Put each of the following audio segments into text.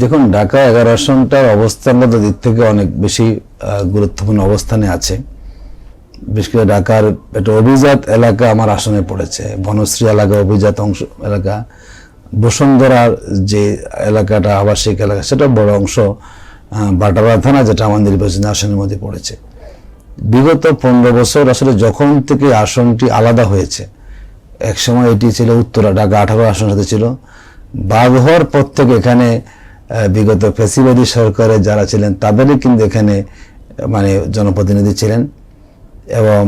দেখুন, ঢাকা এগারো আসনটার অবস্থানগত দিক থেকে অনেক বেশি গুরুত্বপূর্ণ অবস্থানে আছে। বিশেষ করে ঢাকার একটা অভিজাত এলাকা আমার আসনে পড়েছে। বনশ্রী এলাকা, অভিজাত অংশ এলাকা। বসুন্ধরার যে এলাকাটা, আবাসিক এলাকা, সেটা বড় অংশ বাটারা থানা, যেটা আমার নির্বাচনী আসনের মধ্যে পড়েছে। বিগত পনেরো বছর আসলে যখন থেকে আসনটি আলাদা হয়েছে, একসময় এটি ছিল উত্তরা, ঢাকা আঠারো আসন সাথে ছিল। বাঘ হওয়ার পর থেকে এখানে বিগত ফেসিবাদী সরকারের যারা ছিলেন, তাদেরই কিন্তু এখানে মানে জনপ্রতিনিধি ছিলেন। এবং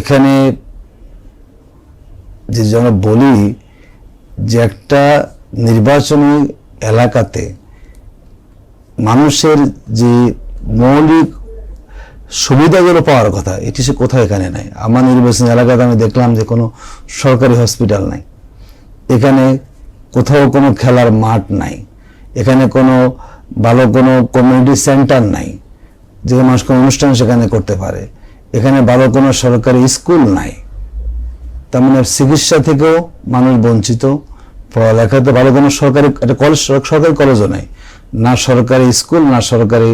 এখানে যে যেন বলি যে একটা নির্বাচনী এলাকাতে মানুষের যে মৌলিক সুবিধাগুলো পাওয়ার কথা, এটি সে কোথাও এখানে নাই। আমার নির্বাচনী এলাকাতে আমি দেখলাম যে কোনো সরকারি হসপিটাল নাই। এখানে কোথাও কোনো খেলার মাঠ নাই। এখানে কোনো ভালো কোনো কমিউনিটি সেন্টার নাই। যে মানুষ কোনো অনুষ্ঠান সেখানে করতে পারে। এখানে ভালো কোনো সরকারি স্কুল নাই। তার মানে চিকিৎসা থেকেও মানুষ বঞ্চিত। পড়ালেখাতে ভালো কোনো সরকারি, একটা কলেজ সরকারি কলেজও নাই। না সরকারি স্কুল না সরকারি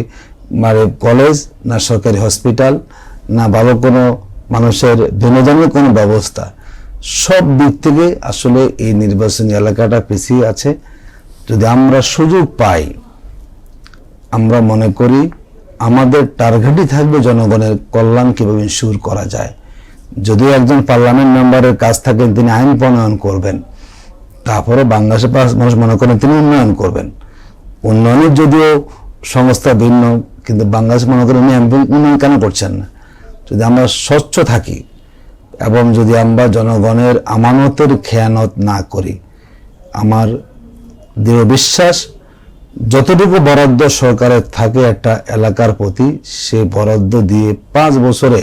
মানে কলেজ না সরকারি হসপিটাল না ভালো কোনো মানুষের বিনোদনের কোনো ব্যবস্থা। সব দিক থেকে আসলে এই নির্বাচনী এলাকাটা পিছিয়ে আছে। যদি আমরা সুযোগ পাই, আমরা মনে করি আমাদের টার্গেটই থাকবে জনগণের কল্যাণ কীভাবে ইনশিওর করা যায়। যদিও একজন পার্লামেন্ট মেম্বারের কাজ থাকেন তিনি আইন প্রণয়ন করবেন, তারপরে বাংলাদেশের মানুষ মনে করেন তিনি উন্নয়ন করবেন। উন্নয়নের যদিও সংস্থা ভিন্ন, কিন্তু বাংলাদেশ মনে করেন উনি উন্নয়ন কেন করছেন না? যদি আমরা স্বচ্ছ থাকি, এবং যদি আমরা জনগণের আমানতের খেয়ানত না করি, আমার দৃঢ় বিশ্বাস, যতটুকু বরাদ্দ সরকারের থাকে একটা এলাকার প্রতি, সে বরাদ্দ দিয়ে পাঁচ বছরে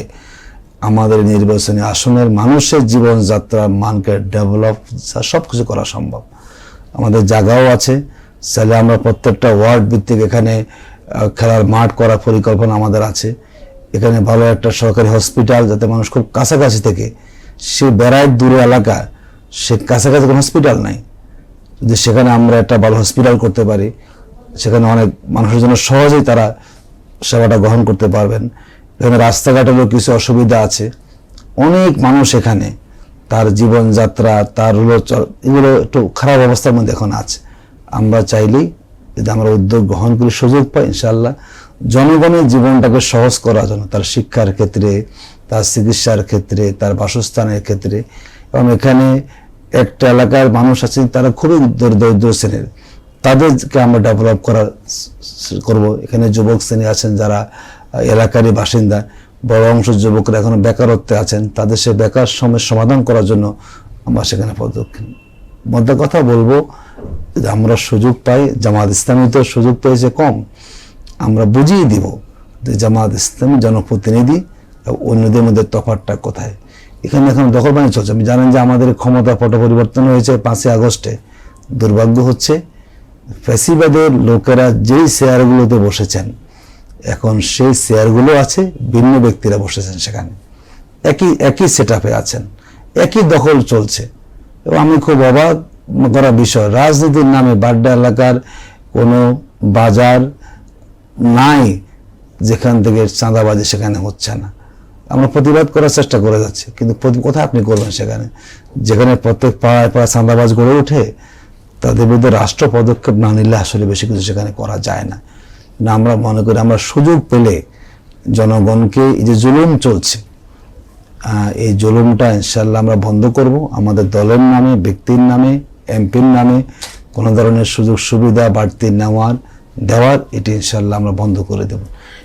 আমাদের নির্বাচনী আসনের মানুষের জীবনযাত্রার মানকে ডেভেলপ সব কিছু করা সম্ভব। আমাদের জায়গাও আছে। চাইলে আমরা প্রত্যেকটা ওয়ার্ড ভিত্তিক এখানে খেলার মাঠ করার পরিকল্পনা আমাদের আছে। এখানে ভালো একটা সরকারি হসপিটাল যাতে মানুষ খুব কাছাকাছি থেকে, সে বেড়ায় দূরে এলাকা, সে কাছাকাছি কোনো হসপিটাল নাই। যদি সেখানে আমরা একটা ভালো হসপিটাল করতে পারি, সেখানে অনেক মানুষের জন্য সহজেই তারা সেবাটা গ্রহণ করতে পারবেন। এখানে রাস্তাঘাটেরও কিছু অসুবিধা আছে। অনেক মানুষ এখানে, তার জীবনযাত্রা, তার হলো এগুলো একটু খারাপ অবস্থার মধ্যে এখন আছে। আমরা চাইলেই যদি আমরা উদ্যোগ গ্রহণ করি, সুযোগ পাই ইনশাল্লাহ জনগণের জীবনটাকে সহজ করার জন্য, তার শিক্ষার ক্ষেত্রে, তার চিকিৎসার ক্ষেত্রে, তার বাসস্থানের ক্ষেত্রে, এবং এখানে একটা এলাকার মানুষ আছেন, তারা খুবই দরিদ্র শ্রেণির। তাদেরকে আমরা ডেভেলপ করার করব। এখানে যুবক শ্রেণি আছেন যারা, এলাকারই বাসিন্দা, বড় অংশ যুবকরা এখনও বেকারত্বে আছেন, তাদের সে বেকার সমস্যার সমাধান করার জন্য আমরা সেখানে পদক্ষেপ, মধ্যে কথা বলব যে আমরা সুযোগ পাই, জামাত ইসলামী তো সুযোগ পেয়েছে কম, আমরা বুঝিয়ে দিব যে জামাত ইসলামী জনপ্রতিনিধি, অন্যদের মধ্যে তফাৎটা কোথায়। এখানে এখন দখলবানি চলছে। আপনি জানেন যে আমাদের ক্ষমতা পট পরিবর্তন হয়েছে পাঁচই আগস্টে। দুর্ভাগ্য হচ্ছে, ফ্যাসিবাদের লোকেরা যেই শেয়ারগুলোতে বসেছেন, এখন সেই শেয়ারগুলো আছে, ভিন্ন ব্যক্তিরা বসেছেন সেখানে। একই একই সেট আছেন। একই দখল চলছে। এবং আমি খুব অবাক করা বিষয়, রাজনীতির নামে বাড্ডা এলাকার কোনো বাজার নাই যেখান থেকে চাঁদাবাজি সেখানে হচ্ছে না। আমরা প্রতিবাদ করার চেষ্টা করে যাচ্ছি। কিন্তু কোথায় আপনি করবেন সেখানে? যেখানে প্রত্যেক পাড়ায় পাড়ায় চাঁদাবাজ গড়ে ওঠে, তাদের বিরুদ্ধে রাষ্ট্র পদক্ষেপ না নিলে আসলে বেশি কিছু সেখানে করা যায় না। না, আমরা মনে করি আমরা সুযোগ পেলে জনগণকে এই যে জুলুম চলছে এই জুলুমটা ইনশাল্লাহ আমরা বন্ধ করব। আমাদের দলের নামে, ব্যক্তির নামে, এমপির নামে কোনো ধরনের সুযোগ সুবিধা বাড়তি নেওয়ার, দেওয়ার এটি ইনশাল্লাহ আমরা বন্ধ করে দেব।